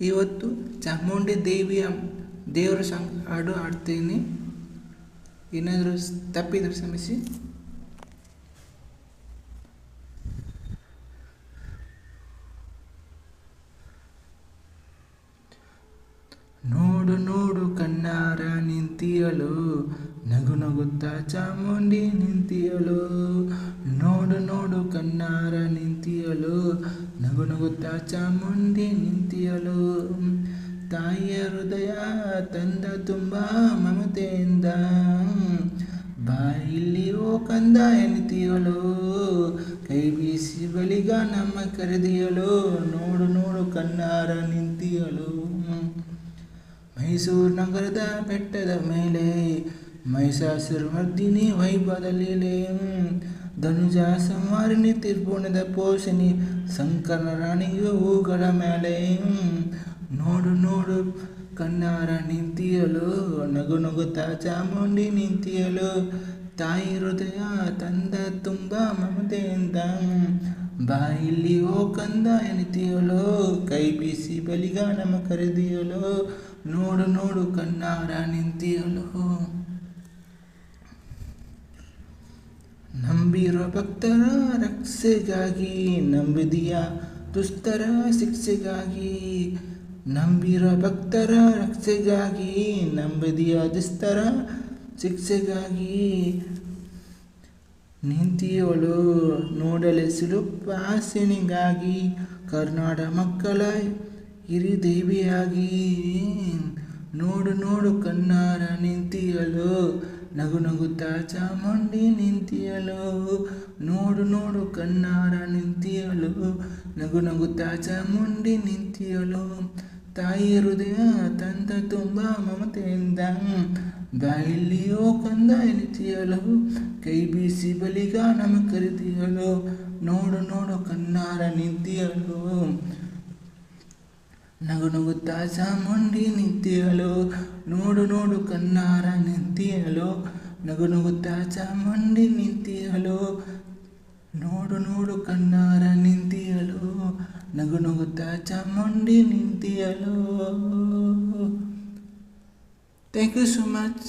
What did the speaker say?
ಇವತ್ತು ಚಾಮುಂಡಿ ದೇವಿಯ ದೇವರ ಸಾಂಗ್ ಹಾಡು ಹಾಡ್ತೀನಿ. ಏನಾದರೂ ತಪ್ಪಿದ್ರೆ ಕ್ಷಮಿಸಿ. ನೋಡು ನೋಡು ಕಣ್ಣಾರ ನಿಂತಿಯಳು ನಗು ನಗುತ್ತಾ ಚಾಮುಂಡಿ ನಿಂತಿಯಳು. ನೋಡು ನೋಡು ಕಣ್ಣಾರ ನಿಂತಿಯಳು. ನಗು ನಗುತ್ತಾ ಚಾಮುಂಡಿ ನಿಂತಿಯಳು. ತಾಯಿಯ ಹೃದಯ ತಂದ ತುಂಬ ಮಮತೆಯಿಂದ. ಬಾಯಿಲ್ಲಿ ಓ ಕಂದ ಎನಿತಿಯಳು. ಕೈ ಬೀಸಿ ಬಳಿಗ ನಮ್ಮ ಕರೆದಿಯಳು. ನೋಡು ನೋಡು ಕಣ್ಣಾರ ನಿಂತಿಯಳು. ಮೈಸೂರು ನಗರದ ಬೆಟ್ಟದ ಮೇಲೆ ಮಹಿಷಾಸುರಮರ್ದಿನಿ ವೈಭವದ ಲೀಲೆ ಧನುಜ ಸಂಹಾರಿಣಿ ತಿರ್ಪುಣದ ಪೋಷಣಿ ಸಂಕರ್ಣ ರಾಣಿಯು ಹೂಗಳ ಮೇಲೆ ನೋಡು ನೋಡು ಕಣ್ಣಾರ ನಿಂತಿಯಲು, ನಗು ನಗುತ್ತ ಚಾಮುಂಡಿ ನಿಂತಿಯಲು, ತಾಯಿ ಹೃದಯ ತಂದ ತುಂಬ ಮಮತೆಯಿಂದ ಬಾಯಿಲಿ ಓ ಕಂದ ಎನಿತಿಯಲು, ಕೈ ಬೀಸಿ ಬಲಿಗ ನಮ್ಮ ಕರೆದಿಯಲು, ನೋಡು ನೋಡು ಕಣ್ಣಾರ ನಿಂತಿಯಲು. ನಂಬಿರೋ ಭಕ್ತರ ರಕ್ಷೆಗಾಗಿ, ನಂಬಿದೀಯ ದುಸ್ತರ ಶಿಕ್ಷೆಗಾಗಿ, ನಂಬಿರೋ ಭಕ್ತರ ರಕ್ಷೆಗಾಗಿ, ನಂಬಿದೀಯ ದುಸ್ತರ ಶಿಕ್ಷೆಗಾಗಿ. ನಿಂತಿಯವಳು ನೋಡಲೆ ಸುಲುಪಾಸನೆಗಾಗಿ ಕರ್ನಾಟಕ ಮಕ್ಕಳ ಹಿರಿದೇವಿಯಾಗಿ ನೋಡು ನೋಡು ಕಣ್ಣಾರ ನಿಂತಿಯಲು ನಗು ನಗುತ್ತಾ ಚಾಮುಂಡಿ ನಿಂತಿಯಲು, ನೋಡು ನೋಡು ಕಣ್ಣಾರ ನಿಂತಿಯಲು, ನಗು ನಗುತ್ತಾ ಚಾಮುಂಡಿ ನಿಂತಿಯಲು, ತಾಯಿ ಹೃದಯ ತಂದ ತುಂಬ ಮಮತೆಯಿಂದ ಬಾಯಿಲ್ಲಿಯೋ ಕಂದ ಎನಿತಿಯಲು ಕೈ ಬೀಸಿ ಬಲಿಗ ನಮ ಕರಿತಿಯಲು ನೋಡು ನೋಡು ಕಣ್ಣಾರ ನಿಂತಿಯಲು ನಗು ನಗುತ್ತಾ ಚಾಮುಂಡಿ ನಿಂತಿಯಳು ನೋಡು ನೋಡು ಕಣ್ಣಾರ ನಿಂತಿಯಳು ನಗು ನಗುತ್ತಾ ಚಾಮುಂಡಿ ನಿಂತಿಯಳು ನೋಡು ನೋಡು ಕಣ್ಣಾರ ನಿಂತಿಯಳು ನಗು ನಗುತ್ತಾ ಚಾಮುಂಡಿ ನಿಂತಿಯಳು ಥ್ಯಾಂಕ್ ಯು ಸೊ ಮಚ್